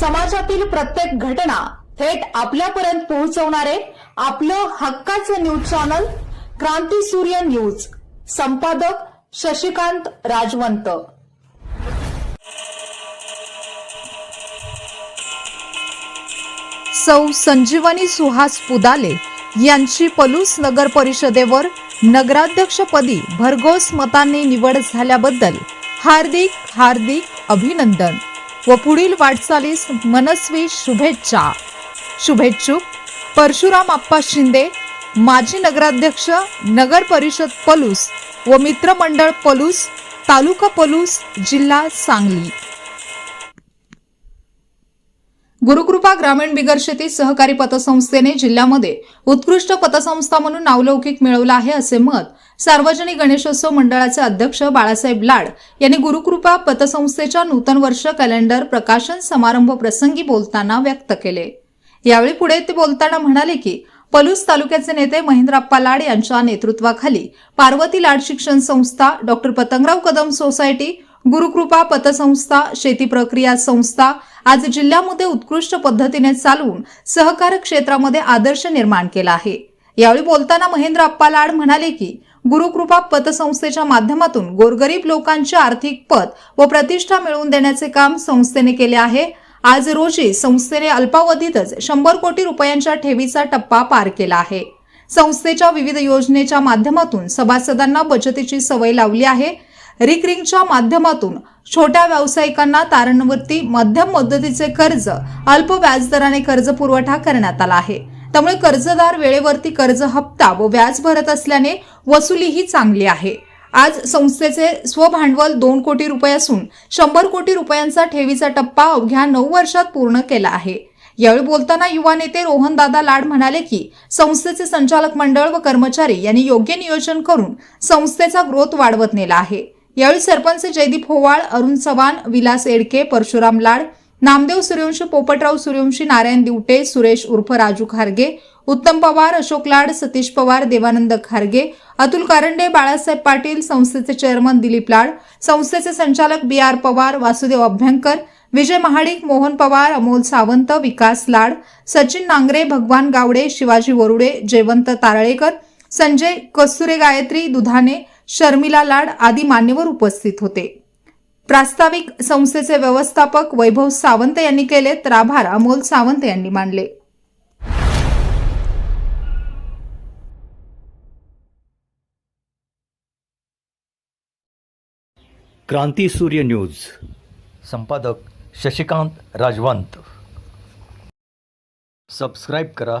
समाजातील प्रत्येक घटना थेट आपल्यापर्यंत पोहोचवणारे आपलं हक्काचं न्यूज चॅनल क्रांती सूर्य न्यूज. संपादक शशिकांत राजवंत. सौ संजीवनी सुहास पुदाले यांची पलूस नगर परिषदेवर नगराध्यक्षपदी भरघोस मतांनी निवड झाल्याबद्दल हार्दिक हार्दिक अभिनंदन. व पुढील वाटचालीस मनस्वी शुभेच्छा. शुभेच्छुक परशुराम आप्पा शिंदे माजी नगराध्यक्ष नगर परिषद पलूस व मित्रमंडळ पलूस तालुका पलूस जिल्हा सांगली. गुरुकृपा ग्रामीण बिगर शेती सहकारी पतसंस्थेने जिल्ह्यामध्ये उत्कृष्ट पतसंस्था म्हणून नावलौकिक मिळवलं आहे असे मत सार्वजनिक गणेशोत्सव मंडळाचे अध्यक्ष बाळासाहेब लाड यांनी गुरुकृपा पतसंस्थेच्या नूतन वर्ष कॅलेंडर प्रकाशन समारंभ प्रसंगी बोलताना व्यक्त केले. यावेळी पुढे ते बोलताना म्हणाले की पलूस तालुक्याचे नेते महेंद्रप्पा लाड यांच्या नेतृत्वाखाली पार्वती लाड शिक्षण संस्था डॉक्टर पतंगराव कदम सोसायटी गुरुकृपा पतसंस्था शेती प्रक्रिया संस्था आज जिल्ह्यामध्ये उत्कृष्ट पद्धतीने चालवून सहकार क्षेत्रामध्ये आदर्श निर्माण केला आहे. यावेळी बोलताना महेंद्र अप्पा लाड म्हणाले की गुरुकृपा पतसंस्थेच्या माध्यमातून गोरगरीब लोकांचे आर्थिक पत व प्रतिष्ठा मिळवून देण्याचे काम संस्थेने केले आहे. आज रोजी संस्थेने अल्पावधीतच शंभर कोटी रुपयांच्या ठेवीचा टप्पा पार केला आहे. संस्थेच्या विविध योजनेच्या माध्यमातून सभासदांना बचतीची सवय लावली आहे. रिकरिंगच्या माध्यमातून छोट्या व्यावसायिकांना तारणवरती मध्यम मुदतीचे कर्ज अल्प व्याजदराने कर्ज पुरवठा करण्यात आला आहे. त्यामुळे कर्जदार वेळेवरती कर्ज हप्ता व व्याज भरत असल्याने वसुलीही चांगली आहे. आज संस्थेचे स्वभांडवल दोन कोटी रुपये असून शंभर कोटी रुपयांचा ठेवीचा टप्पा अवघ्या नऊ वर्षात पूर्ण केला आहे. यावेळी बोलताना युवा नेते रोहनदादा लाड म्हणाले की संस्थेचे संचालक मंडळ व कर्मचारी यांनी योग्य नियोजन करून संस्थेचा ग्रोथ वाढवत नेला आहे. यावेळी सरपंच जयदीप होवाळ अरुण चव्हाण विलास एडके परशुराम लाड नामदेव सूर्यवंशी पोपटराव सूर्यवंशी नारायण दिवटे सुरेश उर्फ राजू खारगे उत्तम पवार अशोक लाड सतीश पवार देवानंद खारगे अतुल कारंडे बाळासाहेब पाटील संस्थेचे चेअरमन दिलीप लाड संस्थेचे संचालक बी आर पवार वासुदेव अभ्यंकर विजय महाडिक मोहन पवार अमोल सावंत विकास लाड सचिन नांगरे भगवान गावडे शिवाजी वरुडे जयवंत तारळेकर संजय कस्तुरे गायत्री दुधाने शर्मिला लाड आदी मान्यवर उपस्थित होते. प्रास्ताविक संस्थेचे व्यवस्थापक वैभव सावंत यांनी केले तर आभार अमोल सावंत यांनी मानले. क्रांती सूर्य न्यूज. संपादक शशिकांत राजवंत. सबस्क्राईब करा.